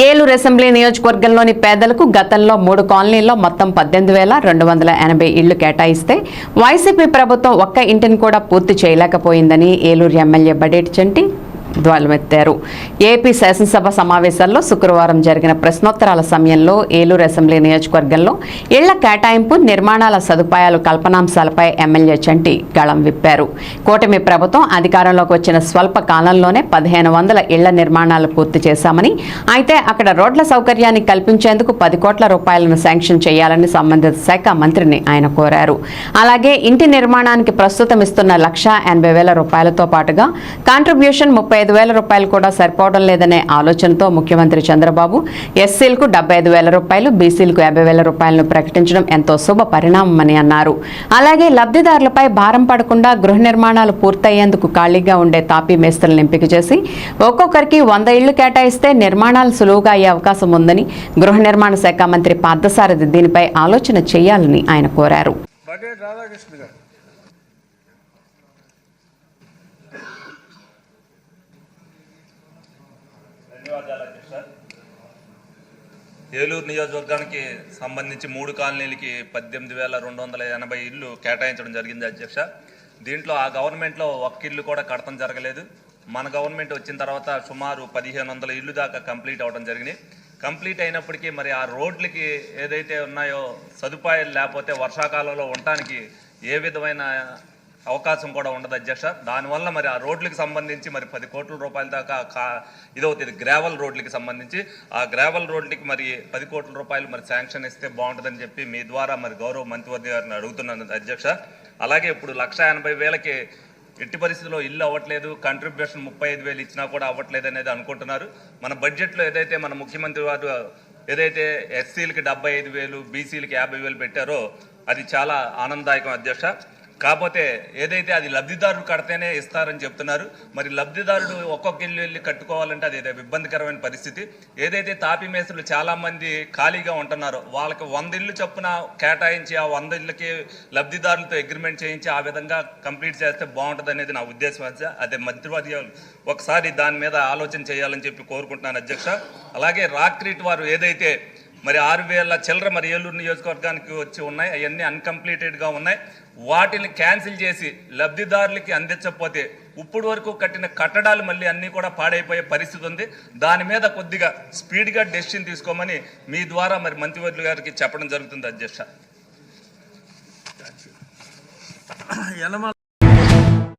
Eluru assembly నియోజకవర్గంలోని పేదలకు గతంలో మూడు కాలనీల్లో మొత్తం పద్దెనిమిది వేల రెండు వందల ఎనభై ఇళ్ళు కేటాయిస్తే వైసీపీ ప్రభుత్వం ఒక్క ఇంటిని కూడా పూర్తి చేయలేకపోయిందని ఏలూరు ఎమ్మెల్యే బడేటి చంటి ధ్వలమెత్తారు. ఏపీ శాసనసభ సమావేశాల్లో శుక్రవారం జరిగిన ప్రశ్నోత్తరాల సమయంలో ఏలూరు అసెంబ్లీ నియోజకవర్గంలో ఇళ్ళ కేటాయింపు నిర్మాణాల సదుపాయాలు కల్పనాంశాలపై ఎమ్మెల్యే చంటి గళం విప్పారు. కూటమి ప్రభుత్వం అధికారంలోకి వచ్చిన స్వల్ప కాలంలోనే పదిహేను వందల ఇళ్ళ నిర్మాణాలు పూర్తి చేశామని అయితే అక్కడ రోడ్ల సౌకర్యాన్ని కల్పించేందుకు పది కోట్ల రూపాయలను శాంక్షన్ చేయాలని సంబంధిత శాఖ మంత్రిని ఆయన కోరారు. అలాగే ఇంటి నిర్మాణానికి ప్రస్తుతం ఇస్తున్న లక్ష ఎనభై వేల రూపాయలతో పాటుగా కాంట్రిబ్యూషన్ ముప్పై ఐదు వేల రూపాయలు కూడా సరిపోవడం లేదనే ఆలోచనతో ముఖ్యమంత్రి చంద్రబాబు ఎస్సీలకు డెబ్బై ఐదు వేల రూపాయలు బీసీలకు యాభై వేల రూపాయలను ప్రకటించడం ఎంతో శుభ పరిణామమని అన్నారు. అలాగే లబ్ధిదారులపై భారం పడకుండా గృహ నిర్మాణాలు పూర్తయ్యేందుకు ఖాళీగా ఉండే తాపీ మేస్త్రులను ఎంపిక చేసి ఒక్కొక్కరికి వంద ఇళ్ళు కేటాయిస్తే నిర్మాణాలు సులువుగా అయ్యే అవకాశం ఉందని గృహ నిర్మాణ శాఖ మంత్రి పార్థసారథి దీనిపై ఆలోచన చేయాలని ఆయన కోరారు. బడ్జెట్ రాధాకృష్ణ గారు. ఏలూరు నియోజకవర్గానికి సంబంధించి మూడు కాలనీలకి పద్దెనిమిది వేల రెండు వందల ఎనభై ఇల్లు కేటాయించడం జరిగింది అధ్యక్ష. దీంట్లో ఆ గవర్నమెంట్లో ఒక్క ఇల్లు కూడా కడతం జరగలేదు. మన గవర్నమెంట్ వచ్చిన తర్వాత సుమారు పదిహేను వందల ఇల్లు దాకా కంప్లీట్ అవ్వడం జరిగినాయి కంప్లీట్ అయినప్పటికీ మరి ఆ రోడ్లకి ఏదైతే ఉన్నాయో సదుపాయాలు లేకపోతే వర్షాకాలంలో ఉండటానికి ఏ విధమైన అవకాశం కూడా ఉండదు అధ్యక్ష. దానివల్ల మరి ఆ రోడ్లకు సంబంధించి మరి పది కోట్ల రూపాయల దాకా కా ఇదవుతుంది గ్రావెల్ రోడ్లకి సంబంధించి. ఆ గ్రావెల్ రోడ్లకి మరి పది కోట్ల రూపాయలు మరి శాంక్షన్ ఇస్తే బాగుంటుందని చెప్పి మీ ద్వారా మరి గౌరవ మంత్రివర్గ గారిని అడుగుతున్నాను అధ్యక్ష. అలాగే ఇప్పుడు లక్ష ఎనభై వేలకి ఎట్టి పరిస్థితిలో ఇల్లు అవ్వట్లేదు కంట్రిబ్యూషన్ ముప్పై ఐదు వేలు ఇచ్చినా కూడా అవ్వట్లేదు అనేది అనుకుంటున్నారు. మన బడ్జెట్లో ఏదైతే మన ముఖ్యమంత్రి వారు ఏదైతే ఎస్సీలకి డెబ్బై ఐదు వేలు బీసీలకి యాభై వేలు పెట్టారో అది చాలా ఆనందదాయకం అధ్యక్ష. కాకపోతే ఏదైతే అది లబ్ధిదారుడు కడితేనే ఇస్తారని చెప్తున్నారు. మరి లబ్ధిదారుడు ఒక్కొక్క ఇల్లు వెళ్ళి కట్టుకోవాలంటే అది ఇబ్బందికరమైన పరిస్థితి. ఏదైతే తాపి మేస్త్రులు చాలామంది ఖాళీగా ఉంటున్నారో వాళ్ళకి వంద ఇల్లు చొప్పున కేటాయించి ఆ వంద ఇళ్ళకి లబ్ధిదారులతో అగ్రిమెంట్ చేయించి ఆ విధంగా కంప్లీట్ చేస్తే బాగుంటుంది అనేది నా ఉద్దేశం అధ్యక్ష అదే మంత్రివర్యాలు ఒకసారి దాని మీద ఆలోచన చేయాలని చెప్పి కోరుకుంటున్నాను అధ్యక్ష. అలాగే రాక్రీట్ వారు ఏదైతే మరి ఆరు వేల చిల్లర మరి ఏలూరు నియోజకవర్గానికి వచ్చి ఉన్నాయి. అవన్నీ అన్కంప్లీటెడ్గా ఉన్నాయి. వాటిని క్యాన్సిల్ చేసి లబ్ధిదారులకి అందించకపోతే ఇప్పుడు వరకు కట్టిన కట్టడాలు మళ్ళీ అన్నీ కూడా పాడైపోయే పరిస్థితి ఉంది. దాని మీద కొద్దిగా స్పీడ్గా డెసిషన్ తీసుకోమని మీ ద్వారా మరి మంత్రివర్యులు గారికి చెప్పడం జరుగుతుంది అధ్యక్ష.